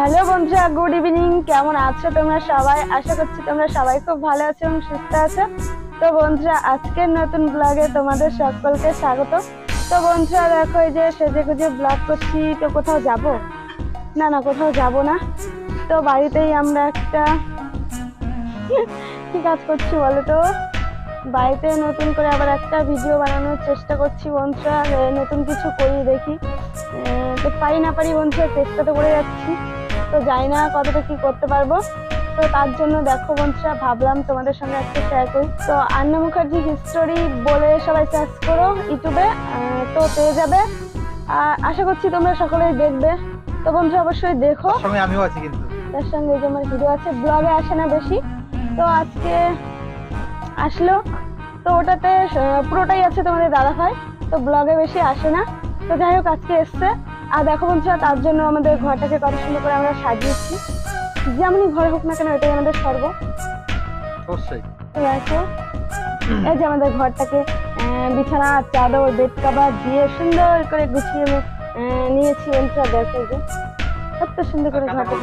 Hello বন্ধুরা, good evening. কেমন আছো তোমরা সবাই? আশা করছি তোমরা সবাই খুব ভালো আছো এবং সুস্থ আছো। তো বন্ধুরা, আজকের নতুন ব্লগে তোমাদের সকলকে স্বাগত। তো বন্ধুরা, দেখো এই যে সেজে গুজে ব্লগ করছি, তো কোথাও যাব? না না, কোথাও যাব না। তো বাড়িতেই আমরা একটা কি কাজ করছি বলো তো? বাড়িতে নতুন করে আবার একটা ভিডিও বানানোর চেষ্টা করছি বন্ধুরা। নতুন কিছু করি দেখি। তো পারি না পারি বন্ধুরা, চেষ্টা তো করে যাচ্ছি। তো জানি না কতটা কি করতে পারব। তো তার জন্য দেখো বন্ধুরা ভাবলাম তোমাদের সঙ্গে একটা শেয়ার করি। তো আন্না মুখার্জি হিস্টোরি বলে সবাই সার্চ করো ইউটিউবে তো পেয়ে যাবে। আর আশা করছি তোমরা সকলেই দেখবে। তো বন্ধুরা অবশ্যই দেখো। আমিও আছি কিন্তু। তার সঙ্গে যে আমার ভিডিও আছে ব্লগে আসে না বেশি। তো আজকে আসলো। তো ওটাতে পুরোটাই আছে তোমাদের দাদা ভাই তো ব্লগে বেশি আসে না। তো যাই হোক আজকে এসছে। আর দেখো বন্ধুরা তার জন্য আমাদের ঘরটাকে কত সুন্দর করে আমরা সাজিয়েছি। যেমনই ঘরে হোক না কেন এটাই আমাদের দেখো এই যে আমাদের ঘরটাকে বিছানা চাদর বেড কাভার দিয়ে সুন্দর করে গুছিয়ে নিয়েছি বন্ধুরা দেখো যে। কত সুন্দর করে ঘরটা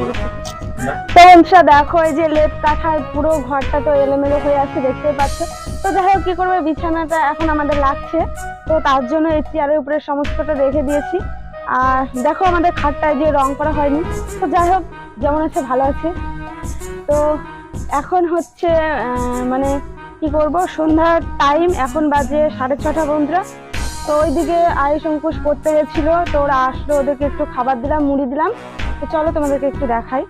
তো বন্ধুরা দেখো এই যে লেপ কাঁথার পুরো ঘরটা তো এলোমেলো হয়ে আছে দেখতেই পাচ্ছ। তো যাই হোক কি করবে? বিছানাটা এখন আমাদের লাগছে। তো তার জন্য এই চেয়ারের উপরে সমস্তটা রেখে দিয়েছি। আর দেখো আমাদের খাটটায় যে রং করা হয়নি। তো যাই হোক, যেমন আছে ভালো আছে। তো এখন হচ্ছে মানে কি করব, সন্ধ্যার টাইম এখন বাজে সাড়ে ছটা বন্ধুরা। তো ওইদিকে আয়ুষ অঙ্কুশ পড়তে গেছিল, তো ওরা আসলো, ওদেরকে একটু খাবার দিলাম, মুড়ি দিলাম। তো চলো তোমাদেরকে একটু দেখাই।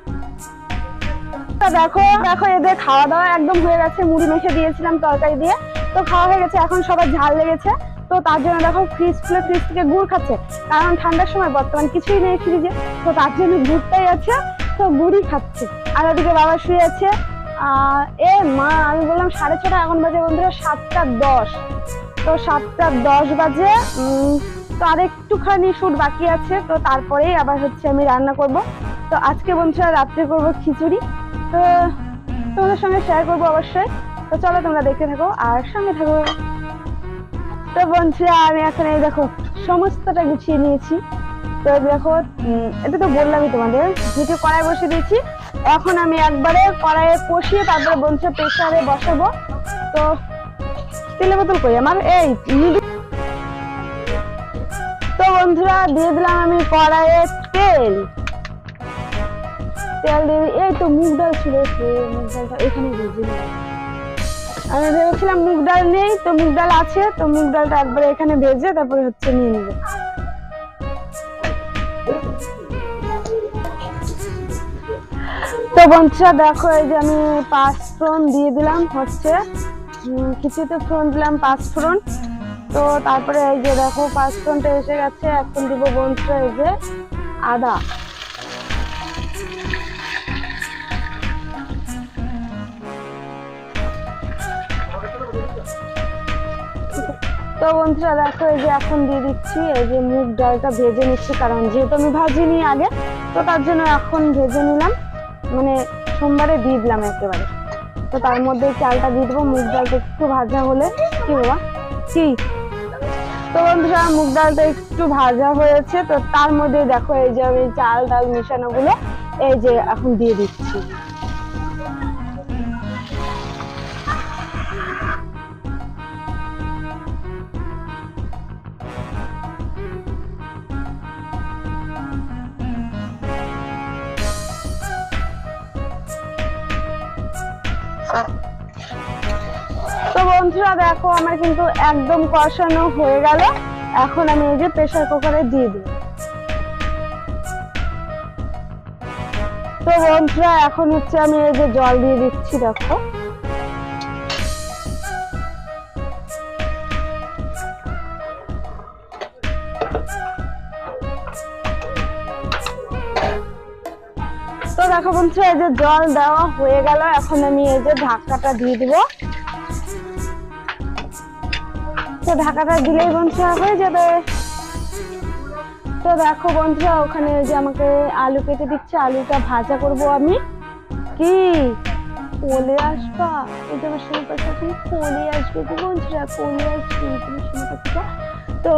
তা দেখো দেখো এদের খাওয়া দাওয়া একদম হয়ে গেছে, মুড়ি মেখে দিয়েছিলাম তরকারি দিয়ে। তো খাওয়া হয়ে গেছে, এখন সবার ঝাল লেগেছে। তো তার জন্য দেখো ফ্রিজ খুলে ফ্রিজ থেকে গুড় খাচ্ছে। কারণ ঠান্ডার সময় বর্তমান কিছুই নেই ফ্রিজে তো তার জন্য গুড়টাই আছে, তো গুড়ই খাচ্ছে। আর ওদিকে বাবা শুয়ে আছে। এ মা, আমি বললাম সাড়ে ছটা, এখন বাজে বন্ধুরা সাতটা দশ। তো সাতটা দশ বাজে তো আর একটুখানি শুট বাকি আছে। তো তারপরেই আবার হচ্ছে আমি রান্না করব। তো আজকে বন্ধুরা রাত্রে করব খিচুড়ি। তো তোমাদের সঙ্গে শেয়ার করব অবশ্যই। তো চলো তোমরা দেখতে থাকো আর সঙ্গে থাকো। তো বন্ধুরা আমি এখন এই দেখো সমস্তটা গুছিয়ে নিয়েছি। তো দেখো এটা তো বললামই তোমাদের যেহেতু কড়াই বসিয়ে দিয়েছি। এখন আমি একবারে কড়াইয়ে কষিয়ে তারপরে বন্ধুরা প্রেসারে বসাবো। তো তেলে বোতল করি আমার, এই তো বন্ধুরা, দিয়ে দিলাম আমি কড়াইয়ে তেল। তেল দিয়ে, এই তো মুগ ডাল ছিল মুগ ডালটা এখানে ভেজে নিলাম। আমি ভেবেছিলাম মুগ ডাল নেই, তো মুগ ডাল আছে, তো মুগ ডালটা একবারে এখানে ভেজে তারপরে হচ্ছে নিয়ে নেব। তো বন্ধুরা, দেখো এই যে আমি পাঁচ ফোড়ন দিয়ে দিলাম, হচ্ছে কিছুতে ফোড়ন দিলাম পাঁচ ফোড়ন। তো তারপরে এই যে দেখো, পাঁচ ফোড়নটা এসে গেছে, এখন দিব বন্ধুরা এই যে আদা। তো বন্ধুরা দেখো, এই যে এখন দিয়ে দিচ্ছি, এই যে মুগ ডালটা ভেজে নিচ্ছি, কারণ যেহেতু আমি ভাজিনি আগে, তো তার জন্য এখন ভেজে নিলাম। মানে সোমবারে দিয়ে দিলাম একেবারে। তো তার মধ্যে চালটা দিয়ে দেবো, মুগ ডালটা একটু ভাজা হলে কি বাবা কি তো বন্ধুরা, মুগ ডালটা একটু ভাজা হয়েছে, তো তার মধ্যে দেখো, এই যে আমি চাল, ডাল মিশানো গুলো এই যে এখন দিয়ে দিচ্ছি। তো বন্ধুরা দেখো, আমার কিন্তু একদম কষানো হয়ে গেল। এখন আমি এই যে প্রেসার কুকারে দিয়ে দিই তো বন্ধুরা, এখন হচ্ছে আমি এই যে জল দিয়ে দিচ্ছি, দেখো। দেখো বন্ধুরা এই যে জল দেওয়া হয়ে গেল। এখন আমি এই যে ঢাকাটা দিয়ে দিব। তো ঢাকাটা দিলেই বন্ধুরা হয়ে যাবে। তো দেখো বন্ধুরা ওখানে যে আমাকে আলু কেটে দিচ্ছে, আলুটা ভাজা করব আমি। কি? কোলে আসবা? এই যে আমার শুনে পাচ্ছি তুমি কোলে আসবে তো বন্ধুরা কোলে আসবে। তুমি শুনে তো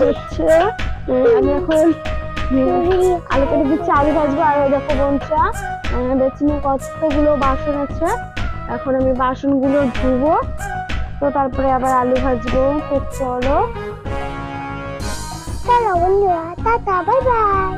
হচ্ছে আমি এখন আলু কেটে দিচ্ছি আলু ভাজবো আর ওই দেখো বোনটা বেচিনে কতগুলো বাসন আছে। এখন আমি বাসনগুলো ধুবো তো তারপরে আবার আলু ভাজবো তো চলো। চলো বন্ধুরা টাটা বাই বাই।